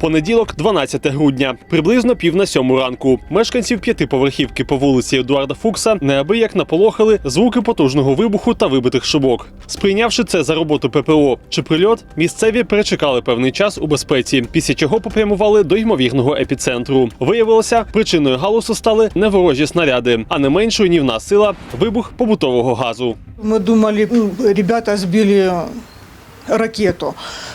Понеділок, 12 грудня, приблизно пів на сьому ранку. Мешканців п'ятиповерхівки по вулиці Едуарда Фукса неабияк наполохали звуки потужного вибуху та вибитих шибок. Сприйнявши це за роботу ППО чи прильот, місцеві перечекали певний час у безпеці, після чого попрямували до ймовірного епіцентру. Виявилося, причиною галусу стали не ворожі снаряди, а не менш руйнівна сила вибух побутового газу. Мы думали, ребята сбили ракету.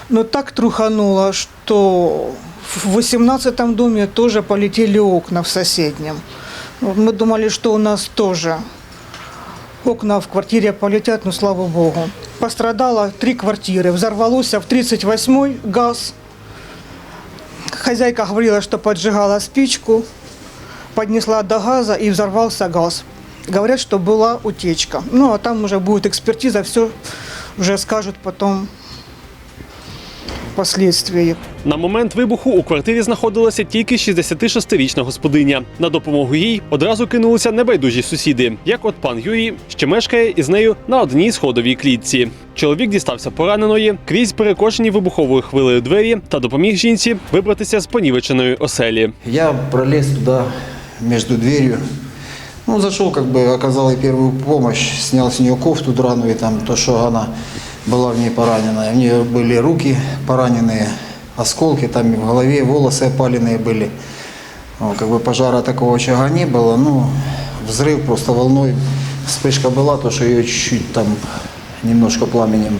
Но так трухануло, что в 18 доме тоже полетели окна в соседнем. Мы думали, что у нас тоже окна в квартире полетят, но слава богу. Пострадало три квартиры. Взорвался в 38-й газ. Хозяйка говорила, что поджигала спичку, поднесла до газа и взорвался газ. Говорят, что была утечка. Ну, а там уже будет экспертиза, все уже скажут потом впоследствии. На момент вибуху у квартирі знаходилася тільки 66-річна господиня. На допомогу їй одразу кинулися небайдужі сусіди, як от пан Юрій, що мешкає із нею на одній сходовій клітці. Чоловік дістався пораненої крізь перекошені вибуховою хвилею двері та допоміг жінці вибратися з понівеченої оселі. Я пролез туда между дверью. Ну, зашел, как бы оказал ей первую помощь, снял с нее кофту драную, там, то, что она была в ней поранена. У нее были руки пораненные, осколки, там и в голове, волосы опаленные были. Ну, как бы пожара такого очага не было, ну, взрыв просто волной, вспышка была, то, что ее чуть-чуть там немножко пламенем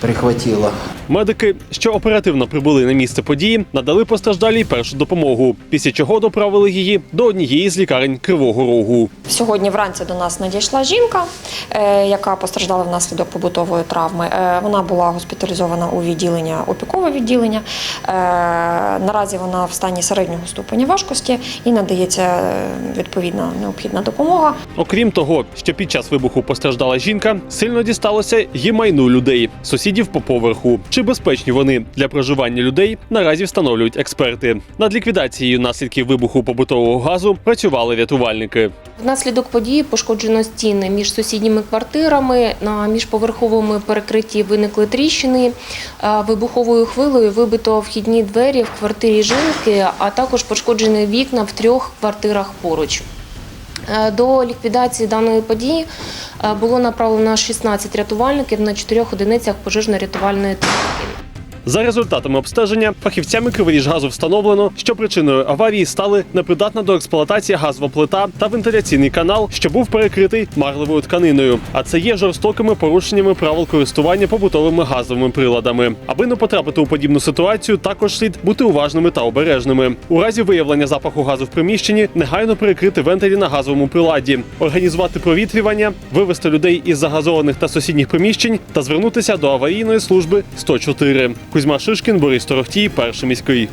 прихватило. Медики, що оперативно прибули на місце події, надали постраждалій першу допомогу, після чого доправили її до однієї з лікарень Кривого Рогу. Сьогодні вранці до нас надійшла жінка, е, яка постраждала внаслідок побутової травми. Е, Вона була госпіталізована у відділення, опікове відділення. Е, Наразі вона в стані середнього ступеня важкості і надається відповідна необхідна допомога. Окрім того, що під час вибуху постраждала жінка, сильно дісталося й майну людей, сусідів по поверху. Чи безпечні вони для проживання людей, наразі встановлюють експерти. Над ліквідацією наслідків вибуху побутового газу працювали рятувальники. Внаслідок події пошкоджено стіни між сусідніми квартирами. На міжповерховому перекритті виникли тріщини. Е, Вибуховою хвилею вибито вхідні двері в квартирі жінки, а також пошкоджені вікна в трьох квартирах поруч. Е, До ліквідації даної події е, було направлено 16 рятувальників на чотирьох одиницях пожежно-рятувальної техніки. За результатами обстеження фахівцями Криворіжгазу встановлено, що причиною аварії стали непридатна до експлуатації газова плита та вентиляційний канал, що був перекритий марливою тканиною. А це є жорстокими порушеннями правил користування побутовими газовими приладами. Аби не потрапити у подібну ситуацію, також слід бути уважними та обережними. У разі виявлення запаху газу в приміщенні негайно перекрити вентилі на газовому приладі, організувати провітрювання, вивести людей із загазованих та сусідніх приміщень та звернутися до аварійної служби 104. Кузьма Шишкін, Борис Торохтій, перший міський.